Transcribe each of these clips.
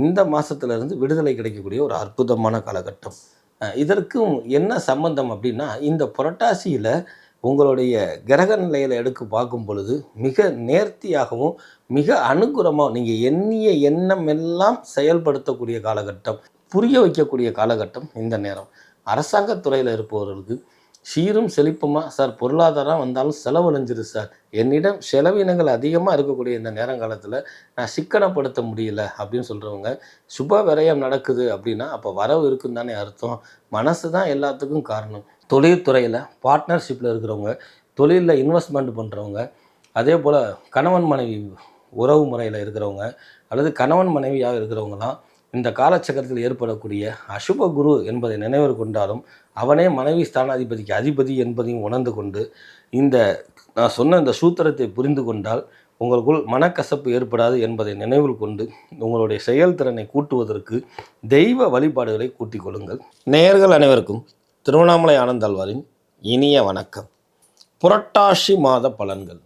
இந்த மாதத்துலேருந்து விடுதலை கிடைக்கக்கூடிய ஒரு அற்புதமான காலகட்டம். இதற்கும் என்ன சம்பந்தம் அப்படின்னா இந்த புரட்டாசியில் உங்களுடைய கிரக நிலையில் எடுக்க பார்க்கும் பொழுது மிக நேர்த்தியாகவும் மிக அனுகூலமாக நீங்கள் எண்ணிய எண்ணம் எல்லாம் செயல்படுத்தக்கூடிய காலகட்டம் புரிய வைக்கக்கூடிய காலகட்டம் இந்த நேரம். அரசாங்கத் துறையில் இருப்பவர்களுக்கு சீரும் செழிப்புமா? சார் பொருளாதாரம் வந்தாலும் செலவழிஞ்சிரு சார். என்னிடம் செலவினங்கள் அதிகமாக இருக்கக்கூடிய இந்த நேரங்காலத்தில் நான் சிக்கனப்படுத்த முடியல அப்படின்னு சொல்கிறவங்க சுப விரயம் நடக்குது அப்படின்னா அப்போ வரவு இருக்குன்னு தானே அர்த்தம். மனசு தான் எல்லாத்துக்கும் காரணம். தொழில்துறையில் பார்ட்னர்ஷிப்பில் இருக்கிறவங்க தொழிலில் இன்வெஸ்ட்மெண்ட் பண்ணுறவங்க அதே போல் கணவன் மனைவி உறவு முறையில் இருக்கிறவங்க அல்லது கணவன் மனைவியாக இருக்கிறவங்களாம் இந்த காலச்சக்கரத்தில் ஏற்படக்கூடிய அசுப குரு என்பதை நினைவு கொண்டாலும் அவனே மனைவி ஸ்தானாதிபதிக்கு அதிபதி என்பதையும் உணர்ந்து கொண்டு இந்த நான் சொன்ன இந்த சூத்திரத்தை புரிந்து கொண்டால் உங்களுக்குள் மனக்கசப்பு ஏற்படாது என்பதை நினைவில் கொண்டு உங்களுடைய செயல்திறனை கூட்டுவதற்கு தெய்வ வழிபாடுகளை கூட்டிக் கொள்ளுங்கள். நேயர்கள் அனைவருக்கும் திருவண்ணாமலை ஆனந்தாழ்வாரின் இனிய வணக்கம். புரட்டாசி மாத பலன்கள்.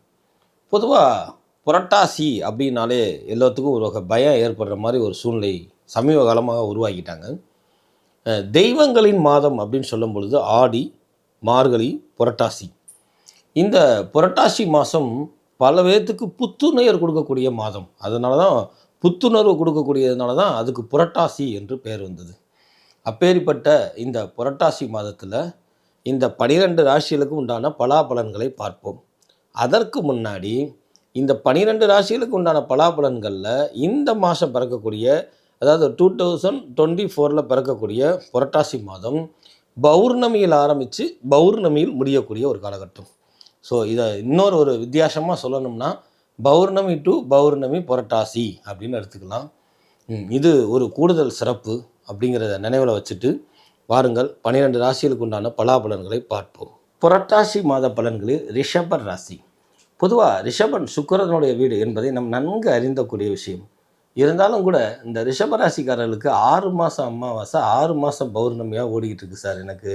பொதுவாக புரட்டாசி அப்படின்னாலே எல்லாத்துக்கும் ஒரு வகை பயம் ஏற்படுற மாதிரி ஒரு சூழ்நிலை சமீப காலமாக உருவாக்கிட்டாங்க. தெய்வங்களின் மாதம் அப்படின்னு சொல்லும் பொழுது ஆடி மார்கழி புரட்டாசி. இந்த புரட்டாசி மாதம் பல பேர்த்துக்கு புத்துணர்வு கொடுக்கக்கூடிய மாதம். அதனால தான் புத்துணர்வு கொடுக்கக்கூடியதுனால தான் அதுக்கு புரட்டாசி என்று பெயர் வந்தது. அப்பேற்பட்ட இந்த புரட்டாசி மாதத்தில் இந்த பனிரெண்டு ராசிகளுக்கு உண்டான பலாபலன்களை பார்ப்போம். அதற்கு முன்னாடி இந்த பனிரெண்டு ராசிகளுக்கு உண்டான பலாபலன்களில் இந்த மாதம் பிறக்கக்கூடிய அதாவது டூ தௌசண்ட் டுவெண்ட்டி ஃபோரில் பிறக்கக்கூடிய புரட்டாசி மாதம் பௌர்ணமியில் ஆரம்பித்து பௌர்ணமியில் முடியக்கூடிய ஒரு காலகட்டம். ஸோ இதை இன்னொரு ஒரு வித்தியாசமாக சொல்லணும்னா பௌர்ணமி டு பௌர்ணமி புரட்டாசி அப்படின்னு எடுத்துக்கலாம். இது ஒரு கூடுதல் சிறப்பு அப்படிங்கிறத நினைவில் வச்சுட்டு வாருங்கள் பன்னிரெண்டு ராசிகளுக்கு உண்டான பலாபலன்களை பார்ப்போம். புரட்டாசி மாத பலன்களில் ரிஷபர் ராசி. பொதுவாக ரிஷபன் சுக்கரனுடைய வீடு என்பதை நம் நன்கு அறிந்தக்கூடிய விஷயம். இருந்தாலும் கூட இந்த ரிஷபராசிக்காரர்களுக்கு ஆறு மாதம் அமாவாசை ஆறு மாதம் பௌர்ணமியாக ஓடிக்கிட்டு இருக்கு சார் எனக்கு.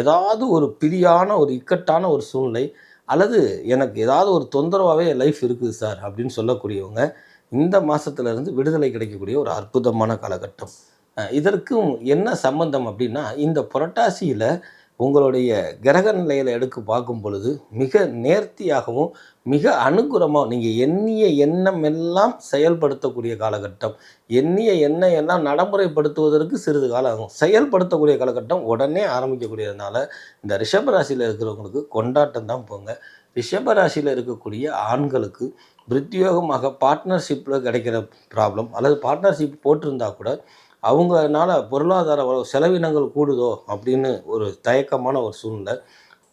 ஏதாவது ஒரு பிரியான ஒரு இக்கட்டான ஒரு சூழ்நிலை அல்லது எனக்கு ஏதாவது ஒரு தொந்தரவாகவே லைஃப் இருக்குது சார் அப்படின்னு சொல்லக்கூடியவங்க இந்த மாதத்துலேருந்து விடுதலை கிடைக்கக்கூடிய ஒரு அற்புதமான காலகட்டம். இதற்கும் என்ன சம்பந்தம் அப்படின்னா இந்த புரட்டாசியில் உங்களுடைய கிரக நிலையில் எடுக்க பார்க்கும் பொழுது மிக நேர்த்தியாகவும் மிக அனுகூலமாக நீங்கள் எண்ணிய எண்ணம் எல்லாம் செயல்படுத்தக்கூடிய காலகட்டம் எண்ணிய எண்ணம் எல்லாம் நடைமுறைப்படுத்துவதற்கு சிறிது காலம் ஆகும் செயல்படுத்தக்கூடிய காலகட்டம் உடனே ஆரம்பிக்கக்கூடியதுனால இந்த ரிஷபராசியில் இருக்கிறவங்களுக்கு கொண்டாட்டம் தான் போங்க. ரிஷபராசியில் இருக்கக்கூடிய ஆண்களுக்கு பிரத்யோகமாக பார்ட்னர்ஷிப்பில் கிடைக்கிற ப்ராப்ளம் அல்லது பார்ட்னர்ஷிப் போட்டிருந்தா கூட அவங்கனால பொருளாதார செலவினங்கள் கூடுதோ அப்படின்னு ஒரு தயக்கமான ஒரு சூழ்நிலை.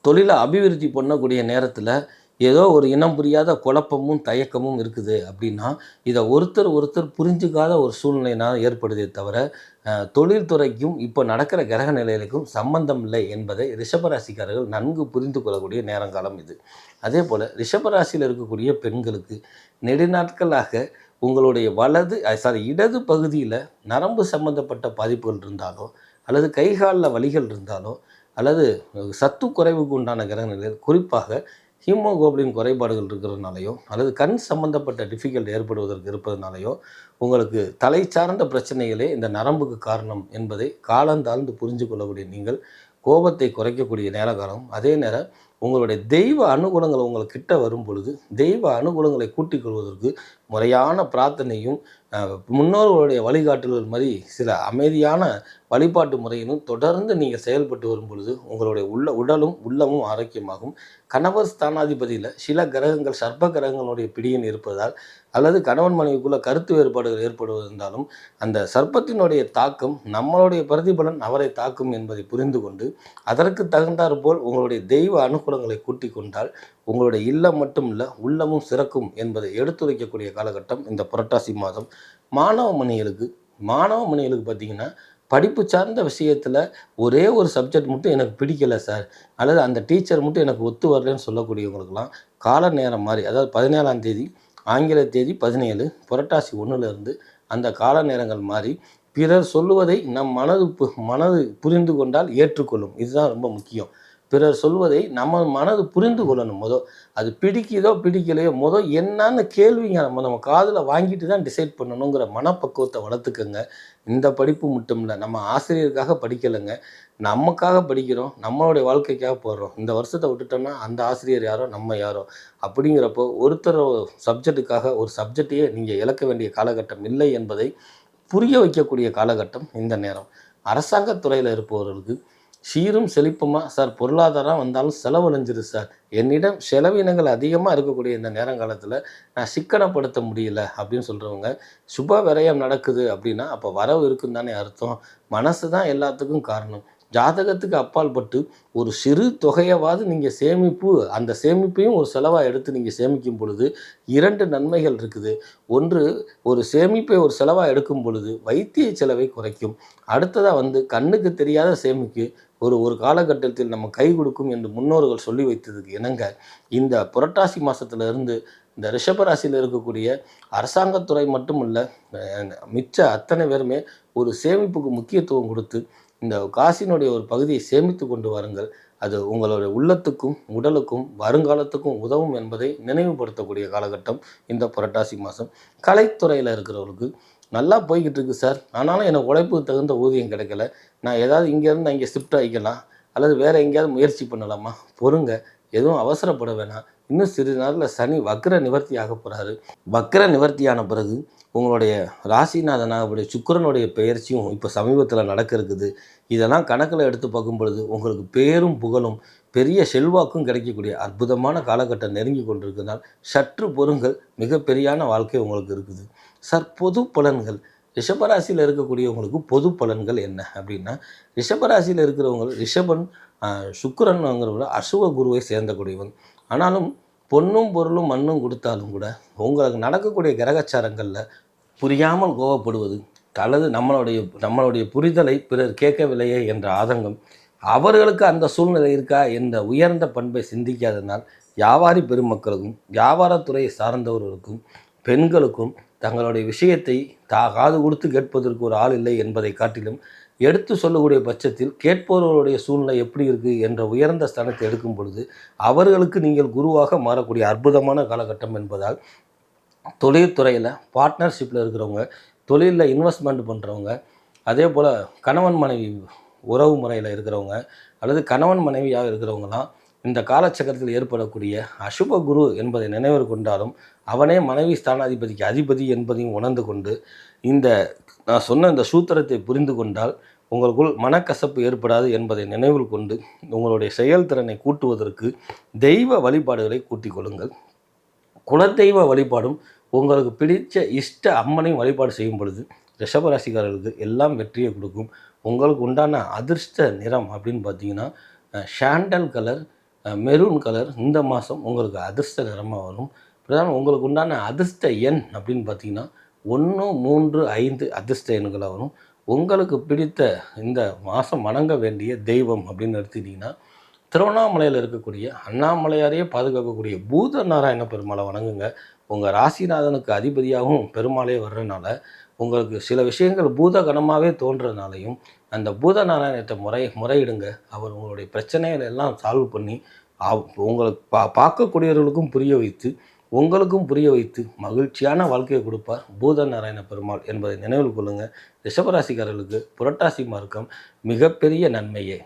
தொழிலை அபிவிருத்தி பண்ணக்கூடிய நேரத்தில் ஏதோ ஒரு இனம் புரியாத குழப்பமும் தயக்கமும் இருக்குது அப்படின்னா இதை ஒருத்தர் ஒருத்தர் புரிஞ்சுக்காத ஒரு சூழ்நிலையினால் ஏற்படுதே தவிர தொழில்துறைக்கும் இப்போ நடக்கிற கிரக நிலைகளுக்கும் சம்பந்தம் இல்லை என்பதை ரிஷபராசிக்காரர்கள் நன்கு புரிந்து கொள்ளக்கூடிய நேரங்காலம் இது. அதே போல் ரிஷபராசியில் இருக்கக்கூடிய பெண்களுக்கு நெடுநாட்களாக உங்களுடைய வலது சாரி இடது பகுதியில் நரம்பு சம்பந்தப்பட்ட பாதிப்புகள் இருந்தாலோ அல்லது கைகாலில் வலிகள் இருந்தாலோ அல்லது சத்து குறைவுக்கு உண்டான கிரகங்கள் குறிப்பாக ஹீமோகோபிளின் குறைபாடுகள் இருக்கிறதுனாலையோ அல்லது கண் சம்பந்தப்பட்ட டிஃபிகல்ட் ஏற்படுவதற்கு இருப்பதனாலையோ உங்களுக்கு தலை சார்ந்த பிரச்சனைகளே இந்த நரம்புக்கு காரணம் என்பதை காலந்தாழ்ந்து புரிஞ்சு கொள்ளக்கூடிய நீங்கள் கோபத்தை குறைக்கக்கூடிய நேரகாலம் அதே நேரம் உங்களுடைய தெய்வ அனுகூலங்கள் உங்களுக்கு கிட்ட வரும் பொழுது தெய்வ அனுகூலங்களை கூட்டிக் கொள்வதற்கு முறையான பிரார்த்தனையும் முன்னோர்களுடைய வழிகாட்டுதல் மாதிரி சில அமைதியான வழிபாட்டு முறையிலும் தொடர்ந்து நீங்கள் செயல்பட்டு வரும் பொழுது உங்களுடைய உள்ள உடலும் உள்ளமும் ஆரோக்கியமாகும். கணவர் ஸ்தானாதிபதியில் சில கிரகங்கள் சர்ப்ப கிரகங்களுடைய பிடியின் இருப்பதால் அல்லது கணவன் மனைவிக்குள்ள கருத்து வேறுபாடுகள் ஏற்படுவதாலும் அந்த சர்ப்பத்தினுடைய தாக்கம் நம்மளுடைய பிரதிபலன் அவரை தாக்கும் என்பதை புரிந்து கொண்டு அதற்கு தகுந்தாற் போல் உங்களுடைய தெய்வ அனுகூலங்களை கூட்டிக் கொண்டால் உங்களுடைய இல்லம் மட்டும் இல்லை உள்ளமும் சிறக்கும் என்பதை எடுத்துரைக்கக்கூடிய காலகட்டம் இந்த புரட்டாசி மாதம். மாணவ மணிகளுக்கு மாணவ மணிகளுக்கு பார்த்தீங்கன்னா படிப்பு சார்ந்த விஷயத்தில் ஒரே ஒரு சப்ஜெக்ட் மட்டும் எனக்கு பிடிக்கல சார் அல்லது அந்த டீச்சர் மட்டும் எனக்கு ஒத்து வரலன்னு சொல்லக்கூடியவங்களுக்கெல்லாம் கால நேரம் மாதிரி அதாவது பதினேழாம் தேதி ஆங்கில தேதி பதினேழு புரட்டாசி ஒன்றுலேருந்து அந்த கால நேரங்கள் மாதிரி பிறர் சொல்லுவதை நம் மனது பு- மனது புரிந்து கொண்டால் ஏற்றுக்கொள்ளும். இதுதான் ரொம்ப முக்கியம். பிறர் சொல்வதை நம்ம மனது புரிந்து கொள்ளணும். முதல் அது பிடிக்குதோ பிடிக்கலையோ முதல் என்னன்னு கேள்விங்க நம்ம நம்ம காதில் வாங்கிட்டு தான் டிசைட் பண்ணணுங்கிற மனப்பக்குவத்தை வளர்த்துக்கங்க. இந்த படிப்பு மட்டும் இல்லை நம்ம ஆசிரியருக்காக படிக்கலைங்க. நமக்காக படிக்கிறோம் நம்மளுடைய வாழ்க்கைக்காக போடுறோம் இந்த வருஷத்தை விட்டுட்டோம்னா அந்த ஆசிரியர் யாரோ நம்ம யாரோ? அப்படிங்கிறப்போ ஒருத்தர் சப்ஜெக்ட்டுக்காக ஒரு சப்ஜெக்டையே நீங்கள் இழக்க வேண்டிய காலகட்டம் இல்லை என்பதை புரிய வைக்கக்கூடிய காலகட்டம் இந்த நேரம். அரசாங்கத் துறையில் இருப்பவர்களுக்கு சீரும் செழிப்புமா? சார் பொருளாதாரம் வந்தாலும் செலவழிஞ்சிரு சார். என்னிடம் செலவினங்கள் அதிகமாக இருக்கக்கூடிய இந்த நேரங்காலத்தில் நான் சிக்கனப்படுத்த முடியல அப்படின்னு சொல்கிறவங்க சுப விரயம் நடக்குது அப்படின்னா அப்போ வரவு இருக்குன்னு தானே அர்த்தம். மனசு தான் எல்லாத்துக்கும் காரணம். ஜாதகத்துக்கு அப்பால் பட்டு ஒரு சிறு தொகையவாவது நீங்கள் சேமிப்பு அந்த சேமிப்பையும் ஒரு செலவாக எடுத்து நீங்கள் சேமிக்கும் பொழுது இரண்டு நன்மைகள் இருக்குது. ஒன்று ஒரு சேமிப்பை ஒரு செலவாக எடுக்கும் பொழுது வைத்திய செலவை குறைக்கும். அடுத்ததாக வந்து கண்ணுக்கு தெரியாத சேமிக்கு ஒரு ஒரு காலகட்டத்தில் நம்ம கை கொடுக்கும் என்று முன்னோர்கள் சொல்லி வைத்ததுக்கு இணங்க இந்த புரட்டாசி மாதத்துலேருந்து இந்த ரிஷபராசியில் இருக்கக்கூடிய அரசாங்கத்துறை மட்டும் இல்லை மிச்ச அத்தனை பேருமே ஒரு சேமிப்புக்கு முக்கியத்துவம் கொடுத்து இந்த காசினுடைய ஒரு பகுதியை சேமித்து கொண்டு வாருங்கள். அது உங்களுடைய உள்ளத்துக்கும் உடலுக்கும் வருங்காலத்துக்கும் உதவும் என்பதை நினைவுபடுத்தக்கூடிய காலகட்டம் இந்த புரட்டாசி மாதம். கலைத்துறையில் இருக்கிறவங்களுக்கு நல்லா போய்கிட்டு இருக்கு சார். ஆனாலும் எனக்கு உழைப்புக்கு தகுந்த ஊதியம் கிடைக்கல. நான் ஏதாவது இங்கேருந்து அங்கே ஷிஃப்ட் ஆகிக்கலாம் அல்லது வேறு எங்கேயாவது முயற்சி பண்ணலாமா? பொறுங்க. எதுவும் அவசரப்பட வேணாம். இன்னும் சிறிது நாளில் சனி வக்ர நிவர்த்தி ஆக போகிறாரு வக்ர நிவர்த்தியான பிறகு உங்களுடைய ராசிநாதனாவுடைய சுக்கிரனுடைய பெயர்ச்சியும் இப்போ சமீபத்தில் நடக்க இருக்குது இதெல்லாம் கணக்கில் எடுத்து பார்க்கும் பொழுது உங்களுக்கு பேரும் புகழும் பெரிய செல்வாக்கும் கிடைக்கக்கூடிய அற்புதமான காலகட்டம் நெருங்கி கொண்டிருக்கிறதால் சற்று பொருங்கள் மிகப்பெரியான வாழ்க்கை உங்களுக்கு இருக்குது. சார் பொது பலன்கள். ரிஷபராசியில் இருக்கக்கூடியவங்களுக்கு பொது பலன்கள் என்ன அப்படின்னா ரிஷபராசியில் இருக்கிறவங்க ரிஷபன் ஆஹ், அசுவ குருவை சேர்ந்தக்கூடியவன். ஆனாலும் பொன்னும் பொருளும் மண்ணும் கொடுத்தாலும் கூட உங்களுக்கு நடக்கக்கூடிய கிரகச்சாரங்களில் புரியாமல் கோவப்படுவது அல்லது நம்மளுடைய நம்மளுடைய புரிதலை பிறர் கேட்கவில்லையே என்ற ஆதங்கம் அவர்களுக்கு அந்த சூழ்நிலை இருக்கா என்ற உயர்ந்த பண்பை சிந்திக்காதனால் வியாபாரி பெருமக்களுக்கும் வியாபாரத்துறையை சார்ந்தவர்களுக்கும் பெண்களுக்கும் தங்களுடைய விஷயத்தை தா காது கொடுத்து கேட்பதற்கு ஒரு ஆள் இல்லை என்பதை காட்டிலும் எடுத்து சொல்லக்கூடிய பட்சத்தில் கேட்பவர்களுடைய சூழ்நிலை எப்படி இருக்குது என்ற உயர்ந்த ஸ்தானத்தை எடுக்கும் பொழுது அவர்களுக்கு நீங்கள் குருவாக மாறக்கூடிய அற்புதமான காலகட்டம் என்பதால் தொழில்துறையில் பார்ட்னர்ஷிப்பில் இருக்கிறவங்க தொழிலில் இன்வெஸ்ட்மெண்ட் பண்ணுறவங்க அதே போல் கணவன் மனைவி உறவு முறையில் இருக்கிறவங்க அல்லது கணவன் மனைவியாக இருக்கிறவங்களாம் இந்த காலச்சக்கரத்தில் ஏற்படக்கூடிய அசுப குரு என்பதை நினைவு கொண்டாலும் அவனே மனைவி ஸ்தானாதிபதிக்கு அதிபதி என்பதையும் உணர்ந்து கொண்டு இந்த நான் சொன்ன இந்த சூத்திரத்தை புரிந்து கொண்டால் உங்களுக்குள் மனக்கசப்பு ஏற்படாது என்பதை நினைவில் கொண்டு உங்களுடைய செயல்திறனை கூட்டுவதற்கு தெய்வ வழிபாடுகளை கூட்டிக் கொள்ளுங்கள். குலதெய்வ வழிபாடும் உங்களுக்கு பிடித்த இஷ்ட அம்மனையும் வழிபாடு செய்யும் பொழுது ரிஷபராசிக்காரர்களுக்கு எல்லாம் வெற்றியை கொடுக்கும். உங்களுக்கு உண்டான அதிர்ஷ்ட நிறம் அப்படின்னு பார்த்தீங்கன்னா ஷாண்டல் கலர் மெரூன் கலர் இந்த மாதம் உங்களுக்கு அதிர்ஷ்ட நிறமாக வரும். பிரதான உங்களுக்கு உண்டான அதிர்ஷ்ட எண் அப்படின்னு பார்த்தீங்கன்னா ஒன்று மூன்று ஐந்து அதிர்ஷ்ட எண்களாக வரும். உங்களுக்கு பிடித்த இந்த மாதம் வணங்க வேண்டிய தெய்வம் அப்படின்னு எடுத்துக்கிட்டிங்கன்னா திருவண்ணாமலையில் இருக்கக்கூடிய அண்ணாமலையாரையே பாதுகாக்கக்கூடிய பூத நாராயண பெருமாளை வணங்குங்க. உங்கள் ராசிநாதனுக்கு அதிபதியாகவும் பெருமாளே வர்றதுனால உங்களுக்கு சில விஷயங்கள் பூத கணமாகவே தோன்றதுனாலையும் அந்த பூத நாராயணத்தை முறை முறையிடுங்க. அவர் உங்களுடைய பிரச்சனைகளை எல்லாம் சால்வ் பண்ணி உங்களுக்கு பா பார்க்கக்கூடியவர்களுக்கும் புரிய வைத்து உங்களுக்கும் புரிய வைத்து மகிழ்ச்சியான வாழ்க்கையை கொடுப்பார் பூத நாராயண பெருமாள் என்பதை நினைவில் கொள்ளுங்கள் ரிஷபராசிக்காரர்களுக்கு புரட்டாசி மார்க்கம் மிகப்பெரிய நன்மையே.